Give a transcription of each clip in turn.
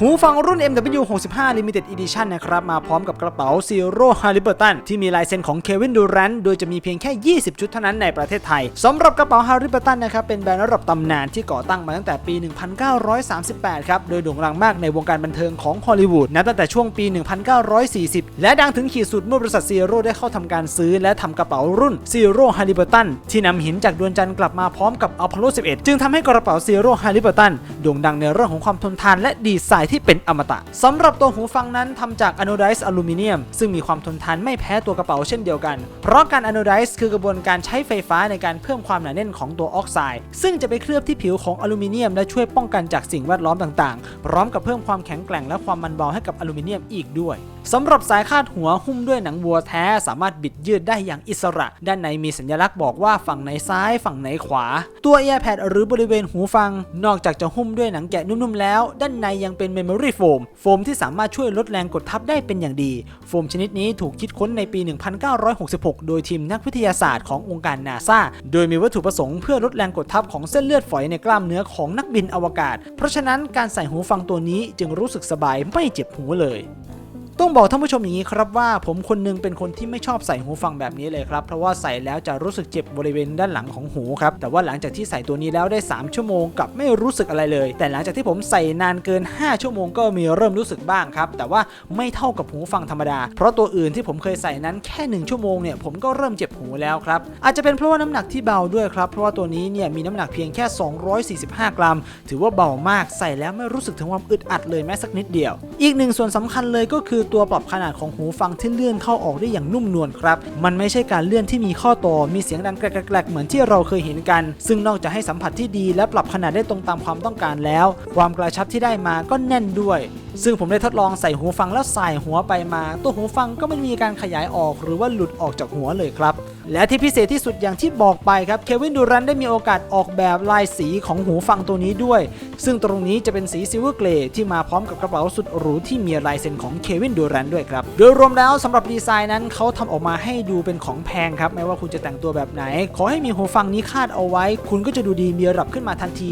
หูฟังรุ่น MW 65 Limited Edition นะครับ มาพร้อมกับกระเป๋า Zero Halliburton ที่มีลายเซ็นของ Kevin Durant โดยจะมีเพียงแค่ 20 ชุดเท่านั้นในประเทศไทยสำหรับกระเป๋า Halliburton นะครับ เป็นแบรนด์ระดับตำนานที่ก่อตั้งมาตั้งแต่ปี 1938 ครับ โดยโด่งดังมากในวงการบันเทิงของฮอลลีวูดนับตั้งแต่ช่วงปี 1940 และดังถึงขีดสุดเมื่อบริษัท Zero ได้เข้าทำการซื้อ และทำกระเป๋ารุ่น Zero Halliburton ที่นำหินจากดวงจันทร์กลับมาพร้อมกับ Apollo 11 จึงทำให้กระเป๋า Zero Halliburton โด่งดังในเรื่องของความทนทานและดีไซน์ที่เป็นอมตะสำหรับตัวหูฟังนั้นทำจากอนูไดซ์อลูมิเนียม ซึ่งมีความทนทานไม่แพ้ตัวกระเป๋าเช่นเดียวกัน เพราะการอนูไดซ์คือกระบวนการใช้ไฟฟ้าในการเพิ่มความหนาแน่นของตัวออกไซด์ ซึ่งจะไปเคลือบที่ผิวของอลูมิเนียมและช่วยป้องกันจากสิ่งแวดล้อมต่างๆ พร้อมกับเพิ่มความแข็งแกร่งและความมันเบาให้กับอลูมิเนียมอีกด้วยสำหรับสายคาดหัวหุ้มด้วยหนังวัวแท้สามารถบิดยืดได้อย่างอิสระ ด้านในมีสัญลักษณ์บอกว่าฝั่งไหนซ้ายฝั่งไหนขวา ตัว earpad หรือบริเวณหูฟัง นอกจากจะหุ้มด้วยหนังแกะนุ่มๆแล้ว ด้านในยังเป็น memory foam โฟมที่สามารถช่วยลดแรงกดทับได้เป็นอย่างดี โฟมชนิดนี้ถูกคิดค้นในปี 1966 โดยทีมนักวิทยาศาสตร์ขององค์การนาซาโดยมีวัตถุประสงค์เพื่อลดแรงกดทับของเส้นเลือดฝอยในกล้ามเนื้อของนักบินอวกาศ เพราะฉะนั้นการใส่หูฟังตัวนี้จึงรู้สึกสบายไม่เจ็บหูเลย ต้องบอกท่านผู้ชมอย่างนี้ครับว่าผมคนหนึงเป็นคนที่ไม่ชอบใส่หูฟังแบบนี้เลยครับ เพราะว่าใส่แล้วจะรู้สึกเจ็บบริเวณด้านหลังของหูครับ แต่ว่าหลังจากที่ใส่ตัวนี้แล้วได้ 3 ชั่วโมงกลับไม่รู้สึกอะไรเลย แต่หลังจากที่ผมใส่นานเกิน 5 ชั่วโมงก็มีเริ่มรู้สึกบ้างครับ แต่ว่าไม่เท่ากับหูฟังธรรมดา เพราะตัวอื่นที่ผมเคยใส่นั้นแค่ 1 ชั่วโมงเนี่ยผมก็เริ่มเจ็บหูแล้วครับ อาจจะเป็นเพราะว่าน้ำหนักที่เบาด้วยครับ เพราะว่าตัวนี้เนี่ยมีน้ำหนักเพียงแค่ 245 กรัม ถือว่าเบามาก ใส่แล้วไม่รู้สึกถึงความอึดอัดเลยแม้สักนิดเดียว อีกหนึ่งส่วนสำคัญเลยก็คือตัวปรับขนาดของหูฟังที่เลื่อนเข้าออกได้อย่างนุ่มนวลครับ มันไม่ใช่การเลื่อนที่มีข้อต่อ มีเสียงดังแกรกๆเหมือนที่เราเคยเห็นกัน ซึ่งนอกจากให้สัมผัสที่ดีและปรับขนาดได้ตรงตามความต้องการแล้ว ความกระชับที่ได้มาก็แน่นด้วย ซึ่งผมได้ทดลองใส่หูฟังแล้วใส่หัวไปมา ตัวหูฟังก็ไม่มีการขยายออก หรือว่าหลุดออกจากหัวเลยครับ และที่พิเศษที่สุดอย่างที่บอกไปครับเควินดูรันได้มีโอกาสออกแบบลายสีของหูฟังตัวนี้ด้วย ซึ่งตรงนี้จะเป็นสีซิลเวอร์เกรย์ที่มาพร้อมกับกระเป๋าสุดหรูที่มีลายเซ็นของเควินดูรันด้วยครับ โดยรวมแล้วสำหรับดีไซน์นั้นเขาทำออกมาให้ดูเป็นของแพงครับไม่ว่าคุณจะแต่งตัวแบบไหน ขอให้มีหูฟังนี้คาดเอาไว้ คุณก็จะดูดีมีระดับขึ้นมาทันที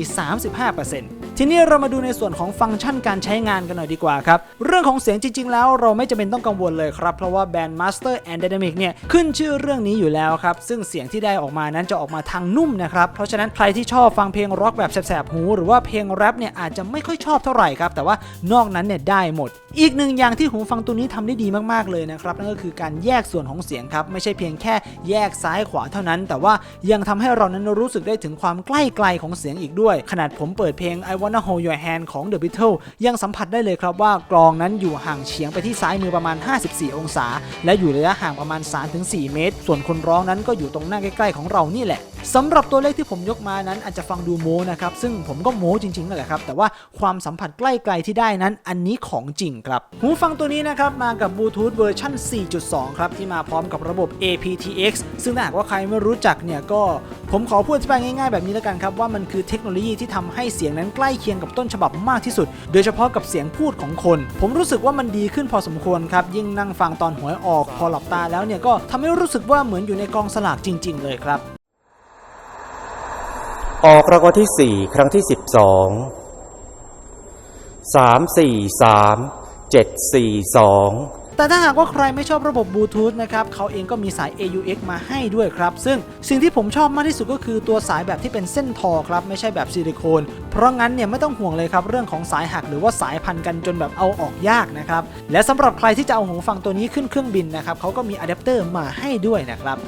35% ทีนี้เรามาดูในส่วนของฟังก์ชันการใช้งานกันหน่อยดีกว่าครับ เรื่องของเสียงจริง ๆ แล้วเราไม่จำเป็นต้องกังวลเลยครับ เพราะว่าแบรนด์ Master and Dynamic เนี่ยขึ้นชื่อเรื่องนี้อยู่แล้วครับ ซึ่งเสียงที่ได้ออกมานั้นจะออกมาทางนุ่มนะครับ เพราะฉะนั้นใครที่ชอบฟังเพลงร็อกแบบแสบๆหู หรือว่าเพลงแรปเนี่ยอาจจะไม่ค่อยชอบเท่าไหร่ครับ แต่ว่านอกนั้นเนี่ยได้หมด อีกหนึ่งอย่างที่หูฟังตัวนี้ทำได้ดีมากๆเลยนะครับนั่นก็คือการแยกส่วนของเสียงครับไม่ใช่เพียงแค่แยกซ้ายขวาเท่านั้น แต่ว่ายังทำให้เรานั้นรู้สึกได้ถึงความใกล้ไกลของเสียงอีกด้วย ขนาดผมเปิดเพลง I Wanna Hold Your Hand ของ The Beatles ยังสัมผัสได้เลยครับว่ากลองนั้นอยู่ห่างเฉียงไปที่ซ้ายมือประมาณ 54 องศา และอยู่ระยะห่างประมาณ 3-4 เมตร ส่วนคนร้องนั้นก็อยู่ตรงหน้าใกล้ ๆ ของเรานี่แหละสำหรับตัวเลขที่ผมยกมานั้นอาจจะฟังดูโม้นะครับซึ่งผมก็โม้จริงๆนั่นแหละครับ แต่ว่าความสัมผัสใกล้ๆที่ได้นั้นอันนี้ของจริงครับ หูฟังตัวนี้นะครับมากับบลูทูธเวอร์ชัน4.2 ครับ ที่มาพร้อมกับระบบ aptX ซึ่งถ้าหากว่าใครไม่รู้จักเนี่ยก็ ผมขอพูดอธิบายง่ายๆแบบนี้แล้วกันครับว่ามันคือเทคโนโลยีที่ทำให้เสียงนั้นใกล้เคียงกับต้นฉบับมากที่สุด โดยเฉพาะกับเสียงพูดของคน ผมรู้สึกว่ามันดีขึ้นพอสมควรครับ ยิ่งนั่งฟังตอนหวยออก พอหลับตาแล้วเนี่ยก็ทำให้รู้สึกว่าเหมือนอยู่ในกองสลากจริง ๆ เลยครับ ออกรางวัลที่ 4 ครั้งที่ 12 3 4 3 7 4 2 แต่ถ้าหากว่าใครไม่ชอบระบบบลูทูธนะครับเขาเองก็มีสาย AUX มาให้ด้วยครับ ซึ่งสิ่งที่ผมชอบมากที่สุดก็คือตัวสายแบบที่เป็นเส้นทอครับไม่ใช่แบบซิลิโคน เพราะงั้นเนี่ยไม่ต้องห่วงเลยครับเรื่องของสายหักหรือว่าสายพันกันจนแบบเอาออกยากนะครับและสำหรับใครที่จะเอาหูฟังตัวนี้ขึ้นเครื่องบินนะครับเขาก็มีอะแดปเตอร์มาให้ด้วยนะครับ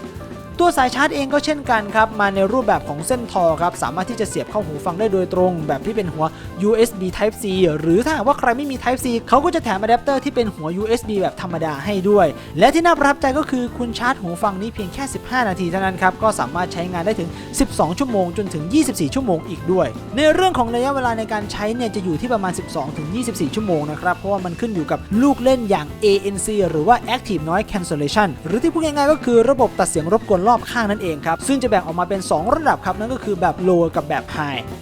ตัวสายชาร์จเองก็เช่นกันครับ มาในรูปแบบของเส้นทอครับ สามารถที่จะเสียบเข้าหูฟังได้โดยตรง แบบที่เป็นหัว USB Type C หรือถ้าหากว่าใครไม่มี Type C เขาก็จะแถมอะแดปเตอร์ที่เป็นหัว USB แบบธรรมดาให้ด้วย และที่น่าประทับใจก็คือคุณชาร์จหูฟังนี้เพียงแค่ 15 นาทีเท่านั้นครับ ก็สามารถใช้งานได้ถึง 12 ชั่วโมงจนถึง 24 ชั่วโมงอีกด้วย ในเรื่องของระยะเวลาในการใช้เนี่ยจะอยู่ที่ประมาณ 12 ถึง 24 ชั่วโมงนะครับเพราะว่ามันขึ้นอยู่กับลูกเล่นอย่าง ANC หรือว่า Active Noise Cancellation หรือที่พูดง่ายๆก็คือระบบตัดเสียงรบกวนรอบข้างนั่นเองครับ ซึ่งจะแบ่งออกมาเป็น 2 ระดับครับ นั่นก็คือแบบโลกับแบบไฮ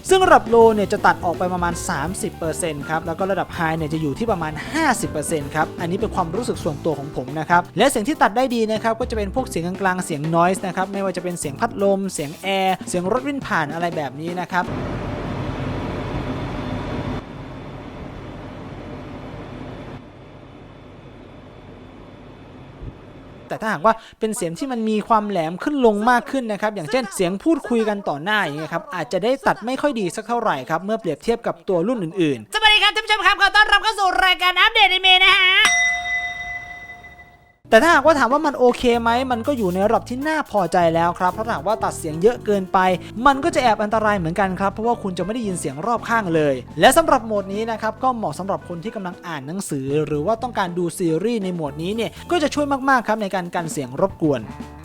ซึ่งระดับโลเนี่ยจะตัดออกไปประมาณ 30%ครับ แล้วก็ระดับไฮเนี่ยจะอยู่ที่ประมาณ 50%ครับ อันนี้เป็นความรู้สึกส่วนตัวของผมนะครับ และเสียงที่ตัดได้ดีนะครับก็จะเป็นพวกเสียงกลางๆ เสียงนอยส์นะครับ ไม่ว่าจะเป็นเสียงพัดลม เสียงแอร์ เสียงรถวิ่งผ่านอะไรแบบนี้นะครับ แต่ถ้าหากว่าเป็นเสียงที่มันมีความแหลมขึ้นลงมากขึ้นนะครับอย่างเช่นเสียงพูดคุยกันต่อหน้าอย่างเงี้ยครับอาจจะได้ตัดไม่ค่อยดีสักเท่าไหร่ครับเมื่อเปรียบเทียบกับตัวรุ่นอื่นๆสวัสดีครับท่านผู้ชมครับขอต้อนรับเข้าสู่รายการอัปเดตอนิเมะนะฮะ แต่ถ้าหากว่าถามว่ามันโอเคไหมมันก็อยู่ในระดับที่น่าพอใจแล้วครับเพราะถ้าหากว่าตัดเสียงเยอะเกินไป มันก็จะแอบอันตรายเหมือนกันครับเพราะว่าคุณจะไม่ได้ยินเสียงรอบข้างเลย และสำหรับโหมดนี้นะครับก็เหมาะสำหรับคนที่กำลังอ่านหนังสือ หรือว่าต้องการดูซีรีส์ในโหมดนี้เนี่ยก็จะช่วยมากๆครับในการกันเสียงรบกวน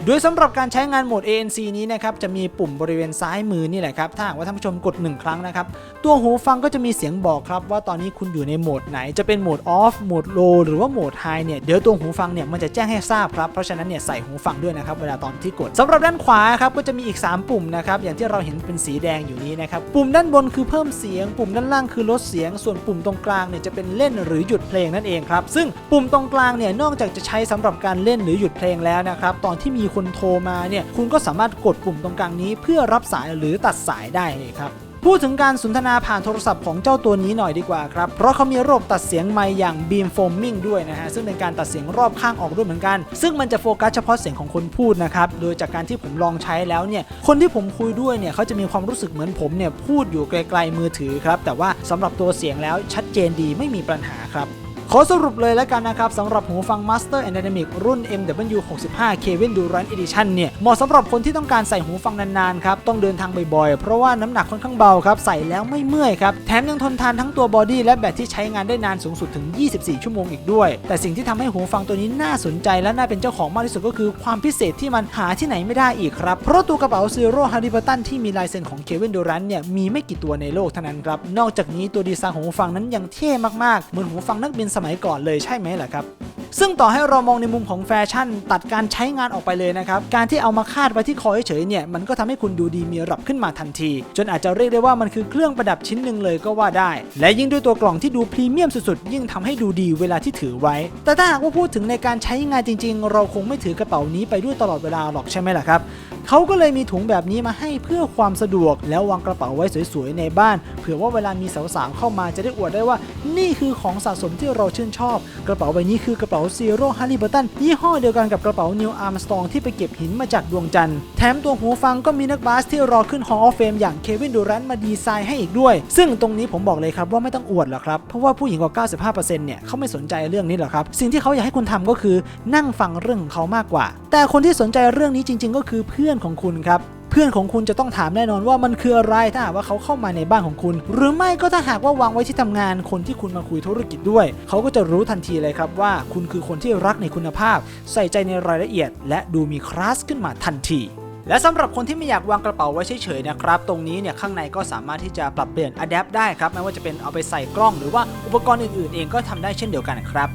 โดยสำหรับการใช้งานโหมด ANC นี้นะครับจะมีปุ่มบริเวณซ้ายมือนี่แหละครับถ้าหากว่าท่านผู้ชมกด 1 ครั้งนะครับตัวหูฟังก็จะมีเสียงบอกครับว่าตอนนี้คุณอยู่ในโหมดไหนจะเป็นโหมด off โหมด low หรือว่าโหมด high เนี่ยเดี๋ยวตัวหูฟังเนี่ยมันจะแจ้งให้ทราบครับเพราะฉะนั้นเนี่ยใส่หูฟังด้วยนะครับเวลาตอนที่กดสำหรับด้านขวาครับก็จะมีอีก 3 ปุ่มนะครับอย่างที่เราเห็นเป็นสีแดงอยู่นี้นะครับปุ่มด้านบนคือเพิ่มเสียง ปุ่มด้านล่างคือลดเสียง ส่วนปุ่มตรงกลางเนี่ยจะเป็นเล่นหรือหยุดเพลงนั่นเองครับซึ่งปุ่มตรงกลางเนี่ยนอกจากจะใช้สำหรับการเล่นหรือหยุดเพลงแล้วนะครับตอนที่มีคนโทรมาเนี่ยคุณก็สามารถกดปุ่มตรงกลางนี้ เพื่อรับสายหรือตัดสายได้เลยครับพูดถึงการสนทนาผ่านโทรศัพท์ของเจ้าตัวนี้หน่อยดีกว่าครับ เพราะเขามีระบบตัดเสียงไมค์อย่าง Beam Foaming ด้วยนะฮะ ซึ่งเป็นการตัดเสียงรอบข้างออกด้วยเหมือนกัน ซึ่งมันจะโฟกัสเฉพาะเสียงของคนพูดนะครับ โดยจากการที่ผมลองใช้แล้วเนี่ย คนที่ผมคุยด้วยเนี่ยเขาจะมีความรู้สึกเหมือนผมเนี่ยพูดอยู่ไกลๆมือถือครับ แต่ว่าสำหรับตัวเสียงแล้วชัดเจนดีไม่มีปัญหาครับ ขอสรุปเลยแล้วกันนะครับสำหรับหูฟัง Master and Dynamic รุ่น MW65 Kevin Durant Edition เนี่ยเหมาะสำหรับคนที่ต้องการใส่หูฟังนานๆครับต้องเดินทางบ่อยๆ เพราะว่าน้ำหนักค่อนข้างเบาครับใส่แล้วไม่เมื่อยครับแถมยังทนทานทั้งตัวบอดี้และแบตที่ใช้งานได้นานสูงสุดถึง 24 ชั่วโมงอีกด้วย แต่สิ่งที่ทำให้หูฟังตัวนี้น่าสนใจและน่าเป็นเจ้าของมากที่สุดก็คือความพิเศษที่มันหาที่ไหนไม่ได้อีกครับเพราะตัวกระเป๋า Zero h a r r y b u t t o n ที่มีลายเซ็นของ Kevin Durant เนี่ยมีไม่กี่ตัวในโลกเท่านั้นครับนอกจากนี้ตัวดีไซน์ของหูฟังนั้นยังเท่มากๆเหมือนหูฟังนักบินสมัยก่อนเลยใช่ไหมล่ะครับ ซึ่งต่อให้เรามองในมุมของแฟชั่น ตัดการใช้งานออกไปเลยนะครับ การที่เอามาคาดไว้ที่คอเฉยๆเนี่ย มันก็ทำให้คุณดูดีมีระดับขึ้นมาทันที จนอาจจะเรียกได้ว่ามันคือเครื่องประดับชิ้นหนึ่งเลยก็ว่าได้ และยิ่งด้วยตัวกล่องที่ดูพรีเมียมสุดๆ ยิ่งทำให้ดูดีเวลาที่ถือไว้ แต่ถ้าหากว่าพูดถึงในการใช้งานจริง ๆ เราคงไม่ถือกระเป๋านี้ไปด้วยตลอดเวลาหรอกใช่ไหมล่ะครับเขาก็เลยมีถุงแบบนี้มาให้เพื่อความสะดวก แล้ววางกระเป๋าไว้สวยๆในบ้าน เผื่อว่าเวลามีสาวๆเข้ามาจะได้อวดได้ว่า นี่คือของสะสมที่เราชื่นชอบ กระเป๋าใบนี้คือกระเป๋า Zero h a r r y b u t t o n ยี่ห้อเดียวกันกับกระเป๋า Neil Armstrong ที่ไปเก็บหินมาจากดวงจันทร์แถมตัวหูฟังก็มีนักบาสที่รอขึ้น Hall of Fame อย่างเควินดูแรนมาดีไซน์ให้อีกด้วย ซึ่งตรงนี้ผมบอกเลยครับว่าไม่ต้องอวดหรอกครับ เพราะว่าผู้หญิงกว่า 95%เนี่ยเขาไม่สนใจเรื่องนี้หรอกครับ สิ่งที่เขาอยากให้คุณทำก็คือนั่งฟังเรื่องของเขามากกว่า แต่คนที่สนใจเรื่องนี้จริง ๆ ก็คือเพื่อนของคุณครับ พื่อนของคุณจะต้องถามแน่นอนว่ามันคืออะไรถ้าหากว่าเขาเข้ามาในบ้านของคุณ หรือไม่ก็ถ้าหากว่าวางไว้ที่ทำงานคนที่คุณมาคุยธุรกิจด้วย เขาก็จะรู้ทันทีเลยครับว่า คุณคือคนที่รักในคุณภาพ ใส่ใจในรายละเอียด และดูมีคลาสขึ้นมาทันทีและสำหรับคนที่ไม่อยากวางกระเป๋าไว้เฉยๆนะครับ ตรงนี้เนี่ยข้างในก็สามารถที่จะปรับเปลี่ยนอะแดปได้ครับ ไม่ว่าจะเป็นเอาไปใส่กล้องหรือว่าอุปกรณ์อื่นๆ เองก็ทำได้เช่นเดียวกันครับ